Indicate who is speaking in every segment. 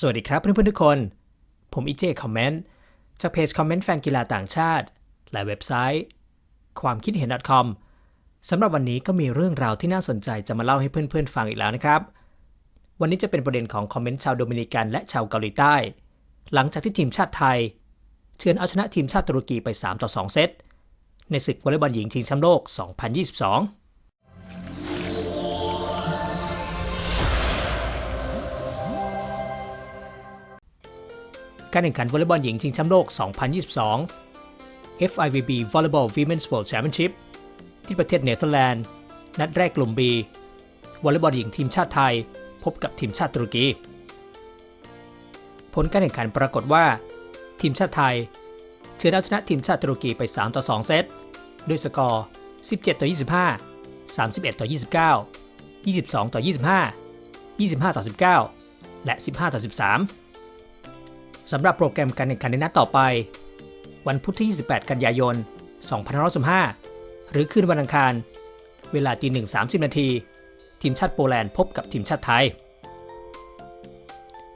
Speaker 1: สวัสดีครับเพื่อนๆทุกคน ผมอีเจคอมเมนต์จากเพจคอมเมนต์แฟนกีฬาต่างชาติ และเว็บไซต์ ความคิดเห็น .com สำหรับวันนี้ก็มีเรื่องราวที่น่าสนใจจะมาเล่าให้เพื่อนๆฟังอีกแล้วนะครับ วันนี้จะเป็นประเด็นของคอมเมนต์ชาวโดมินิกันและชาวเกาหลีใต้ หลังจากที่ทีมชาติไทยเฉือนเอาชนะทีมชาติตุรกีไป 3 ต่อ 2 เซตในศึกวอลเลย์บอลหญิงชิงแชมป์โลก 2022 การแข่งขันวอลเลย์บอลหญิงชิงแชมป์โลก 2022 FIVB Volleyball Women's World Championship ที่ประเทศเนเธอร์แลนด์ นัดแรกกลุ่ม B วอลเลย์บอลหญิงทีมชาติไทย พบกับทีมชาติตุรกี ผลการแข่งขันปรากฏว่า ทีมชาติไทยเฉือนเอาชนะทีมชาติตุรกีไป 3 ต่อ 2 เซต ด้วยสกอร์ 17 ต่อ 25 31 ต่อ 29 22 ต่อ 25 25 ต่อ 19 และ 15 ต่อ 13 สำหรับโปรแกรมการแข่งขันในนัดต่อไป วันพุธที่ 28 กันยายน 2565 หรือคืนวันอังคาร เวลาตี1 30 นาที ทีมชาติโปแลนด์พบกับทีมชาติไทย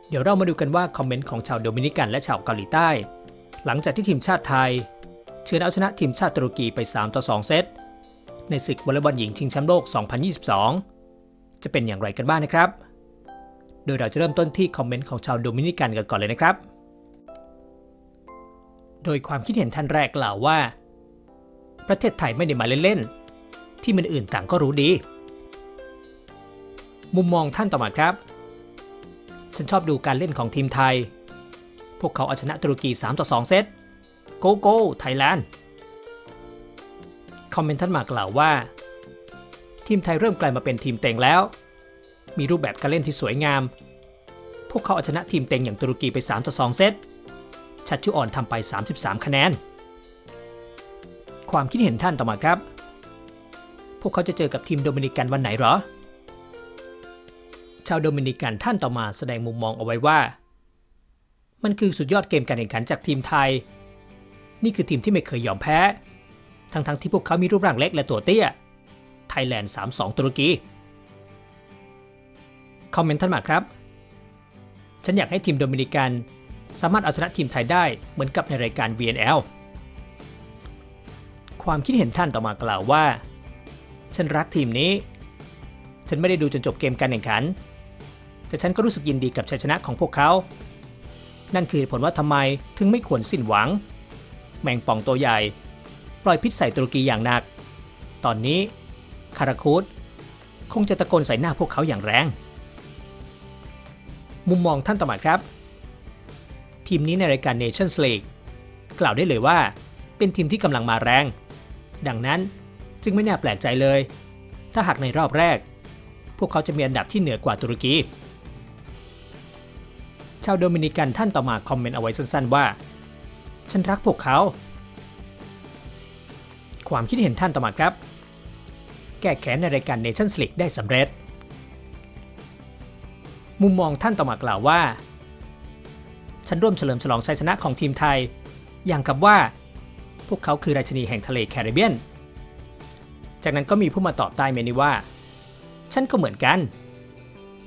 Speaker 1: เดี๋ยวเรามาดูกันว่าคอมเมนต์ของชาวโดมินิกันและชาวเกาหลีใต้ หลังจากที่ทีมชาติไทยเฉือนเอาชนะทีมชาติตุรกีไป 3 ต่อ 2 เซต ในศึกวอลเลย์บอลหญิงชิงแชมป์โลก 2022 จะเป็นอย่างไรกันบ้างนะครับโดยเราจะเริ่มต้นที่คอมเมนต์ของชาวโดมินิกันกันก่อนเลยนะครับ โดยความคิดเห็นท่านแรกกล่าวว่า ประเทศไทยไม่ได้มาเล่นๆ ที่มันอื่นต่างก็รู้ดี มุมมองท่านต่อมาครับ ฉันชอบดูการเล่นของทีมไทย พวกเขาเอาชนะตุรกี 3 ต่อ 2 เซต โกโก้ไทยแลนด์ คอมเมนต์ท่านมากล่าวว่า ทีมไทยเริ่มกลายมาเป็นทีมเต็งแล้ว มีรูปแบบการเล่นที่สวยงาม พวกเขาเอาชนะทีมเต็งอย่างตุรกีไป 3 ต่อ 2 เซต ชัดชุอ่อนทำไป 33 คะแนน ความคิดเห็นท่านต่อมาครับ พวกเขาจะเจอกับทีมโดมินิกันวันไหนหรอ ชาวโดมินิกันท่านต่อมาแสดงมุมมองเอาไว้ว่า มันคือสุดยอดเกมการแข่งขันจากทีมไทย นี่คือทีมที่ไม่เคยยอมแพ้ ทั้งๆทที่พวกเขามีรูปร่างเล็กและตัวเตี้ย ไทยแลนด์ 3-2 ตุรกี คอมเมนต์ท่านมาครับ ฉันอยากให้ทีมโดมินิกัน สามารถเอาชนะทีมไทยได้เหมือนกับในรายการ VNL ความคิดเห็นท่านต่อมากล่าวว่า ฉันรักทีมนี้ ฉันไม่ได้ดูจนจบเกมการแข่งขัน แต่ฉันก็รู้สึกยินดีกับชัยชนะของพวกเขา นั่นคือผลว่าทำไมถึงไม่ควรสิ้นหวัง แมงป่องตัวใหญ่ ปล่อยพิษใส่ตุรกีอย่างหนัก ตอนนี้คาราคูดคงจะตะโกนใส่หน้าพวกเขาอย่างแรง มุมมองท่านต่อมาครับ ทีมนี้ในรายการ Nations League กล่าวได้เลยว่า เป็นทีมที่กำลังมาแรง ดังนั้นจึงไม่น่าแปลกใจเลย ถ้าหากในรอบแรก พวกเขาจะมีอันดับที่เหนือกว่าตุรกี ชาวโดมินิกันท่านต่อมาคอมเมนต์เอาไว้สั้นๆว่า ฉันรักพวกเขา ความคิดเห็นท่านต่อมาครับ แก้แค้นในรายการ Nations League ได้สำเร็จ มุมมองท่านต่อมากล่าวว่า ฉันร่วมเฉลิมฉลองชัยชนะของทีมไทย อย่างกับว่า พวกเขาคือราชินีแห่งทะเลแคริบเบียน จากนั้นก็มีผู้มาตอบใต้เมนูว่า ฉันก็เหมือนกัน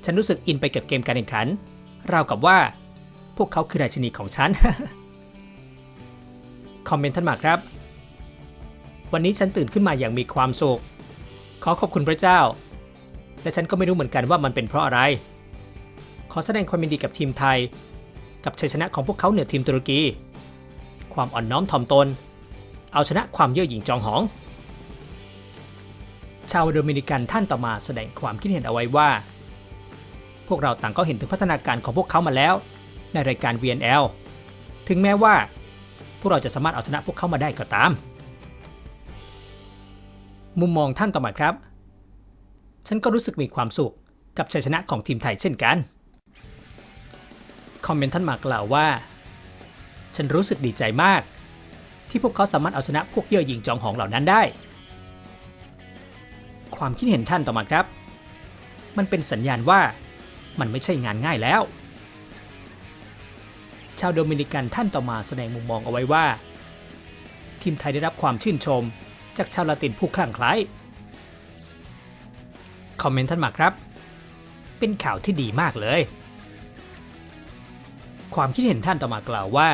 Speaker 1: ฉันรู้สึกอินไปกับเกมการแข่งขัน ราวกับว่า พวกเขาคือราชินีของฉัน คอมเมนต์ท่านมาครับ วันนี้ฉันตื่นขึ้นมาอย่างมีความสุข ขอขอบคุณพระเจ้า และฉันก็ไม่รู้เหมือนกันว่ามันเป็นเพราะอะไร ขอแสดงความยินดีกับทีมไทย กับชัยชนะของพวกเขาเหนือทีมตุรกี ความอ่อนน้อมถ่อมตน เอาชนะความเย่อหยิ่งจองหอง ชาวโดมินิกันท่านต่อมาแสดงความคิดเห็นเอาไว้ว่า พวกเราต่างก็เห็นถึงพัฒนาการของพวกเขามาแล้ว ในรายการ VNL ถึงแม้ว่า พวกเราจะสามารถเอาชนะพวกเขามาได้ก็ตาม มุมมองท่านต่อมาครับ ฉันก็รู้สึกมีความสุขกับชัยชนะของทีมไทยเช่นกัน คอมเมนต์ท่านมากล่าวว่า ฉันรู้สึกดีใจมาก ที่พวกเขาสามารถเอาชนะพวกเย่อหยิ่งจองหองเหล่านั้นได้ ความคิดเห็นท่านต่อมาครับ มันเป็นสัญญาณว่ามันไม่ใช่งานง่ายแล้ว ชาวโดมินิกันท่านต่อมาแสดงมุมมองเอาไว้ว่า ทีมไทยได้รับความชื่นชม จากชาวลาตินผู้คลั่งไคล้คอมเมนต์ท่านมาครับ เป็นข่าวที่ดีมากเลย ความคิดเห็นท่านต่อมากล่าวว่า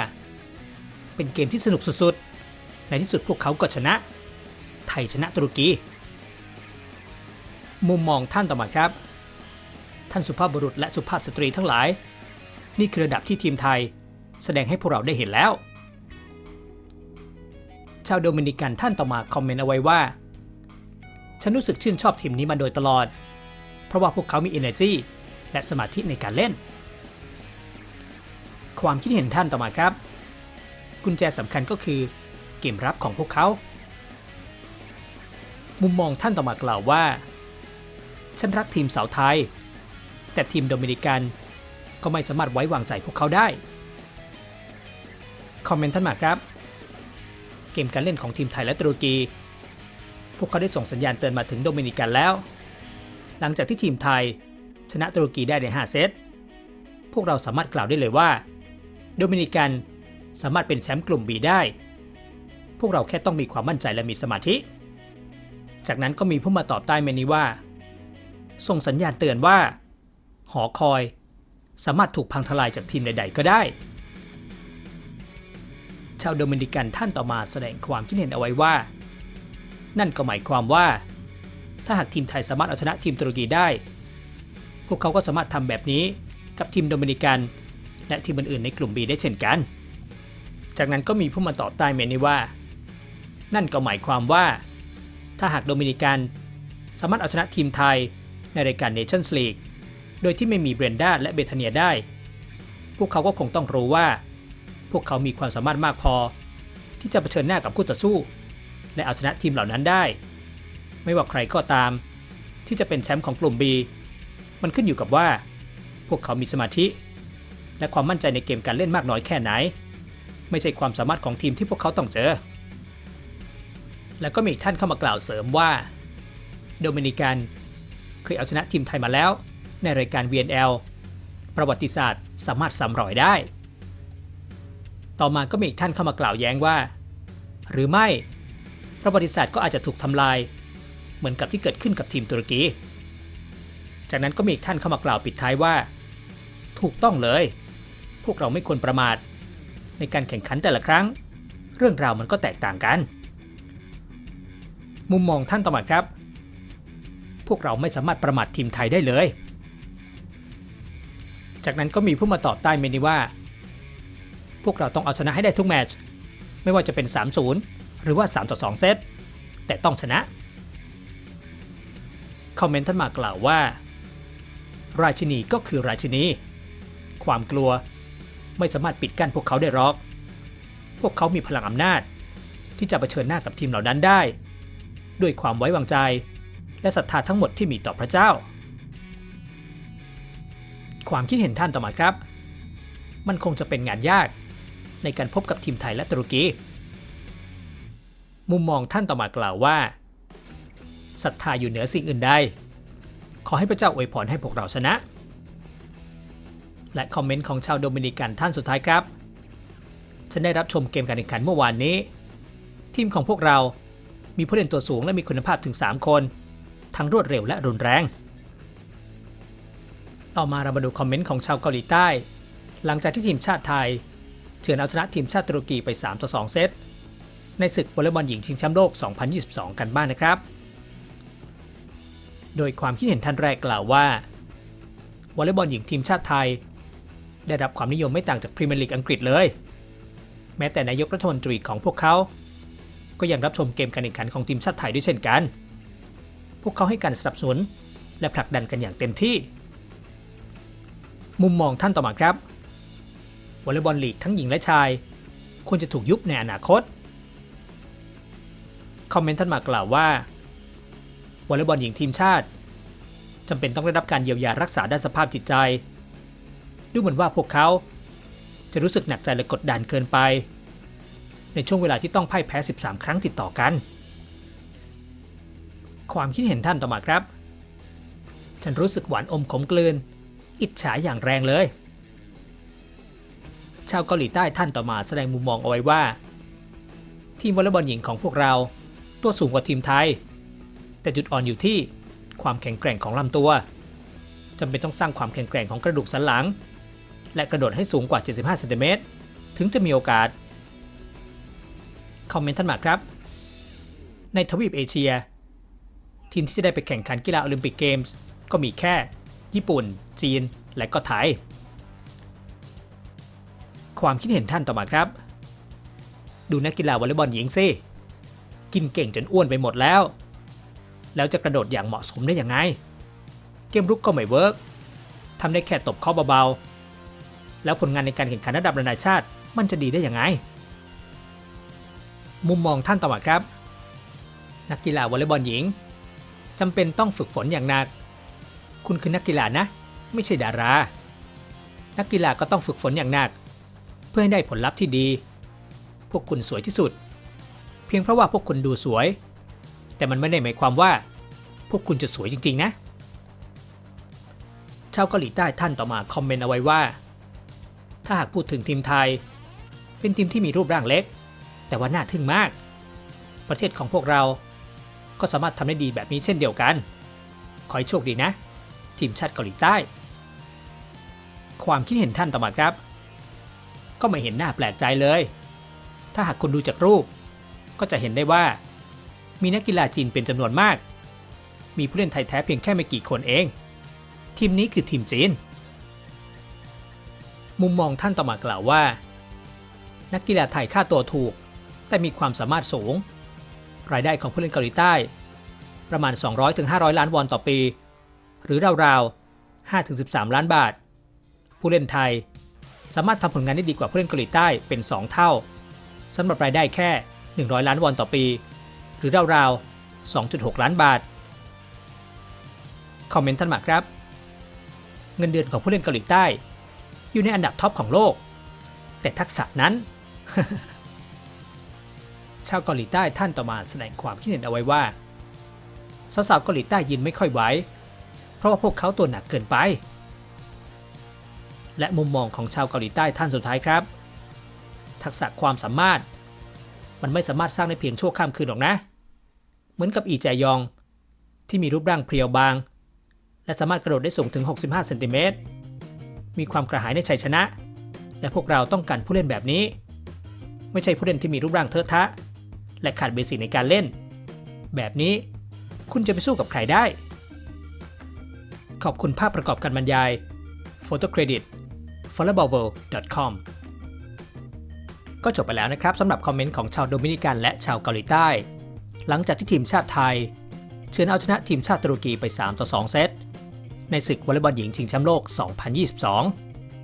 Speaker 1: เป็นเกมที่สนุกสุดๆ ในที่สุดพวกเขาก็ชนะ ไทยชนะตุรกี มุมมองท่านต่อมาครับ ท่านสุภาพบุรุษและสุภาพสตรีทั้งหลาย นี่คือระดับที่ทีมไทย แสดงให้พวกเราได้เห็นแล้ว ชาวโดมินิกันท่านต่อมาคอมเมนต์เอาไว้ว่า ฉันรู้สึกชื่นชอบทีมนี้มาโดยตลอด เพราะว่าพวกเขามี energy และสมาธิในการเล่น ความคิดเห็นท่านต่อมาครับ กุญแจสำคัญก็คือ เกมรับของพวกเขา มุมมองท่านต่อมากล่าวว่า ฉันรักทีมสาวไทย แต่ทีมโดมินิกันก็ไม่สามารถไว้วางใจพวกเขาได้ คอมเมนต์ท่านมาครับ เกมการเล่นของทีมไทยและตุรกี พวกเขาได้ส่งสัญญาณเตือนมาถึงโดมินิกันแล้ว หลังจากที่ทีมไทย ชนะตุรกีได้ใน 5 เซต พวกเราสามารถกล่าวได้เลยว่า โดมินิกัน สามารถเป็นแชมป์กลุ่ม B ได้ พวกเราแค่ต้องมีความมั่นใจและมีสมาธิ จากนั้นก็มีผู้มาตอบใต้เมนี้ว่า ส่งสัญญาณเตือนว่า หอคอย สามารถถูกพังทลายจากทีมใด ๆ ก็ได้ ชาวโดมินิกันท่านต่อมาแสดงความคิดเห็นเอาไว้ว่า นั่นก็หมายความว่า ถ้าหากทีมไทยสามารถเอาชนะทีมตุรกีได้ พวกเขาก็สามารถทำแบบนี้กับทีมโดมินิกัน และทีมอื่นๆในกลุ่ม B ได้เช่นกัน จากนั้นก็มีผู้มาตอบใต้เมนี้ว่า นั่นก็หมายความว่า ถ้าหากโดมินิกัน สามารถเอาชนะทีมไทยในรายการ Nations League โดยที่ไม่มีเบรนด้าและเบธาเนียได้ พวกเขาก็คงต้องรู้ว่า พวกเขามีความสามารถมากพอ ที่จะเผชิญหน้ากับคู่ต่อสู้ และเอาชนะทีมเหล่านั้นได้ ไม่ว่าใครก็ตาม ที่จะเป็นแชมป์ของกลุ่ม B มันขึ้นอยู่กับว่า พวกเขามีสมาธิ และความมั่นใจในเกมการเล่นมากน้อยแค่ไหน ไม่ใช่ความสามารถของทีมที่พวกเขาต้องเจอ แล้วก็มีอีกท่านเข้ามากล่าวเสริมว่า โดมินิกันเคยเอาชนะทีมไทยมาแล้ว ในรายการ VNL ประวัติศาสตร์สามารถซ้ำรอยได้ ต่อมาก็มีอีกท่านเข้ามากล่าวแย้งว่า หรือไม่ประวัติศาสตร์ก็อาจจะถูกทำลาย เหมือนกับที่เกิดขึ้นกับทีมตุรกี จากนั้นก็มีอีกท่านเข้ามากล่าวปิดท้ายว่า ถูกต้องเลย พวกเราไม่ควรประมาท ในการแข่งขันแต่ละครั้ง เรื่องราวมันก็แตกต่างกัน มุมมองท่านต่อมาครับ พวกเราไม่สามารถประมาททีมไทยได้เลย จากนั้นก็มีผู้มาตอบใต้เมนี้ว่า พวกเราต้องเอาชนะให้ได้ทุกแมตช์ไม่ว่าจะเป็น 3-0 หรือว่า 3-2 เซตแต่ต้องชนะคอมเมนต์ท่านมากล่าวว่า ราชินีก็คือราชินี ความกลัว ไม่สามารถปิดกั้นพวกเขาได้หรอก พวกเขามีพลังอำนาจ ที่จะเผชิญหน้ากับทีมเหล่านั้นได้ ด้วยความไว้วางใจ และศรัทธาทั้งหมดที่มีต่อพระเจ้า ความคิดเห็นท่านต่อมาครับ มันคงจะเป็นงานยาก ในการพบกับทีมไทยและตุรกี มุมมองท่านต่อมากล่าวว่าศรัทธาอยู่เหนือสิ่งอื่นใด ขอให้พระเจ้าอวยพรให้พวกเราชนะ และคอมเมนต์ของชาวโดมินิกันท่านสุดท้ายครับ ฉันได้รับชมเกมการแข่งขันเมื่อวานนี้ ทีมของพวกเรา มีผู้เล่นตัวสูงและมีคุณภาพถึง 3 คน ทั้งรวดเร็วและรุนแรง ต่อมาเรามาดูคอมเมนต์ของชาวเกาหลีใต้ หลังจากที่ทีมชาติไทยเฉือนเอาชนะทีมชาติตุรกีไป 3 ต่อ 2 เซต ในศึกวอลเลย์บอลหญิงชิงแชมป์โลก 2022 กันบ้างนนะครับ โดยความคิดเห็นท่านแรกกล่าวว่าวอลเลย์บอลหญิงทีมชาติไทย ได้รับความนิยมไม่ต่างจากพรีเมียร์ลีกอังกฤษเลย แม้แต่นายกรัฐมนตรีของพวกเขา ก็ยังรับชมเกมการแข่งขันของทีมชาติไทยด้วยเช่นกัน พวกเขาให้การสนับสนุนและผลักดันกันอย่างเต็มที่ มุมมองท่านต่อมาครับวอลเลย์บอลลีกทั้งหญิงและชาย ควรจะถูกยุบในอนาคต คอมเมนต์ท่านมากล่าวว่าวอลเลย์บอลหญิงทีมชาติจำเป็นต้องได้รับการเยียวยารักษาด้านสภาพจิตใจ ดูเหมือนว่าพวกเขาจะรู้สึกหนักใจและกดดันเกินไป ในช่วงเวลาที่ต้องพ่ายแพ้ 13 ครั้งติดต่อกัน ความคิดเห็นท่านต่อมาครับ ฉันรู้สึกหวานอมขมกลืน อิจฉาอย่างแรงเลย ชาวเกาหลีใต้ท่านต่อมาแสดงมุมมองเอาไว้ว่า ทีมวอลเลย์บอลหญิงของพวกเราตัวสูงกว่าทีมไทย แต่จุดอ่อนอยู่ที่ความแข็งแกร่งของลำตัวจำเป็นต้องสร้างความแข็งแกร่งของกระดูกสันหลัง และกระโดดให้สูงกว่า 75เซนติเมตรถึงจะมีโอกาส คอมเมนต์ท่านมาครับ ในทวีปเอเชีย ทีมที่จะได้ไปแข่งขันกีฬาโอลิมปิกเกมส์ก็มีแค่ ญี่ปุ่น จีน และก็ไทย ความคิดเห็นท่านต่อมาครับ ดูนักกีฬาวอลเลย์บอลหญิงสิกินเก่งจนอ้วนไปหมดแล้ว แล้วจะกระโดดอย่างเหมาะสมได้ยังไง เกมรุกก็ไม่เวิร์กทำได้แค่ตบเข้าเบาๆ แล้วผลงานในการแข่งขันระดับนานาชาติ มันจะดีได้อยังไง มุมมองท่านต่อมาครับ นักกีฬาวอลเลย์บอลหญิงจำเป็นต้องฝึกฝนอย่างหนัก คุณคือนักกีฬานะ ไม่ใช่ดารา นักกีฬาก็ต้องฝึกฝนอย่างหนัก เพื่อให้ได้ผลลัพธ์ที่ดี พวกคุณสวยที่สุด เพียงเพราะว่าพวกคุณดูสวย แต่มันไม่ได้หมายความว่า พวกคุณจะสวยจริงๆนะ ชาวเกาหลีใต้ท่านต่อมาคอมเมนต์เอาไว้ว่า ถ้าหากพูดถึงทีมไทย เป็นทีมที่มีรูปร่างเล็ก แต่ว่าน่าทึ่งมาก ประเทศของพวกเรา ก็สามารถทำได้ดีแบบนี้เช่นเดียวกัน ขอให้โชคดีนะ ทีมชาติเกาหลีใต้ ความคิดเห็นท่านต่อมาครับ ก็ไม่เห็นหน้าแปลกใจเลย ถ้าหากคุณดูจากรูป ก็จะเห็นได้ว่า มีนักกีฬาจีนเป็นจำนวนมาก มีผู้เล่นไทยแท้เพียงแค่ไม่กี่คนเอง ทีมนี้คือทีมจีน มุมมองท่านต่อมากล่าวว่า นักกีฬาไทยค่าตัวถูก แต่มีความสามารถสูง รายได้ของผู้เล่นเกาหลีใต้ ประมาณ 200-500 ล้านวอนต่อปี หรือราวๆ 5-13 ล้านบาท ผู้เล่นไทย สามารถทำผลงานได้ดีกว่าผู้เล่นเกาหลีใต้เป็น 2 เท่าสำหรับรายได้แค่ 100 ล้านวอนต่อปี หรือราวๆ 2.6 ล้านบาท คอมเมนต์ท่านมาครับ เงินเดือนของผู้เล่นเกาหลีใต้ อยู่ในอันดับท็อปของโลก แต่ทักษะนั้น ชาวเกาหลีใต้ท่านต่อมาแสดงความคิดเห็นเอาไว้ว่า สาวๆเกาหลีใต้ยินไม่ค่อยไหวเพราะว่าพวกเขาตัวหนักเกินไป และมุมมองของชาวเกาหลีใต้ท่านสุดท้ายครับ ทักษะความสามารถ มันไม่สามารถสร้างได้เพียงชั่วข้ามคืนหรอกนะ เหมือนกับอีแจยอง ที่มีรูปร่างเพรียวบาง และสามารถกระโดดได้สูงถึง 65เซนติเมตร มีความกระหายในชัยชนะ และพวกเราต้องการผู้เล่นแบบนี้ ไม่ใช่ผู้เล่นที่มีรูปร่างเทอะทะ และขาดเบสิกในการเล่น แบบนี้คุณจะไปสู้กับใครได้ ขอบคุณภาพประกอบการบรรยาย Photo Credit f o l l o w b a l l w o r l d c o m ก็จบไปแล้วนะครับสำหรับคอมเมนต์ของชาวโดมินิกันและชาวเกาหลีใต้ หลังจากที่ทีมชาติไทย เชิญเอาชนะทีมชาติตุรกีไป 3 ต่อ 2 เซต ในศึกวอลเลย์บอลหญิงชิงแชมป์โลก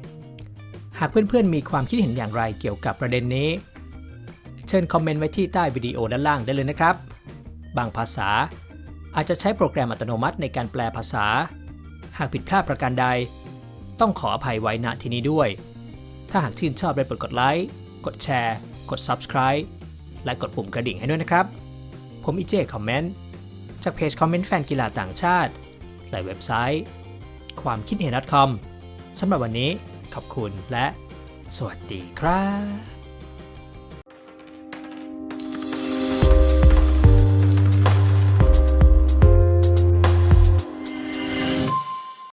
Speaker 1: 2022 หากเพื่อนๆมีความคิดเห็นอย่างไรเกี่ยวกับประเด็นนี้ เชิญคอมเมนต์ไว้ที่ใต้วิดีโอด้านล่างได้เลยนะครับ บางภาษาอาจจะใช้โปรแกรมอัตโนมัติในการแปลภาษา หากผิดพลาดประการใด ต้องขออภัยไว้ณที่นี้ด้วย ถ้าหากชื่นชอบได้โปรดกดไลค์ กดแชร์ กด Subscribe และกดปุ่มกระดิ่งให้ด้วยนะครับ ผมอีเจคอมเมนต์ จากเพจคอมเมนต์แฟนกีฬาต่างชาติ และเว็บไซต์ ความคิดเห็น .com สำหรับวันนี้ขอบคุณและ สวัสดีครับ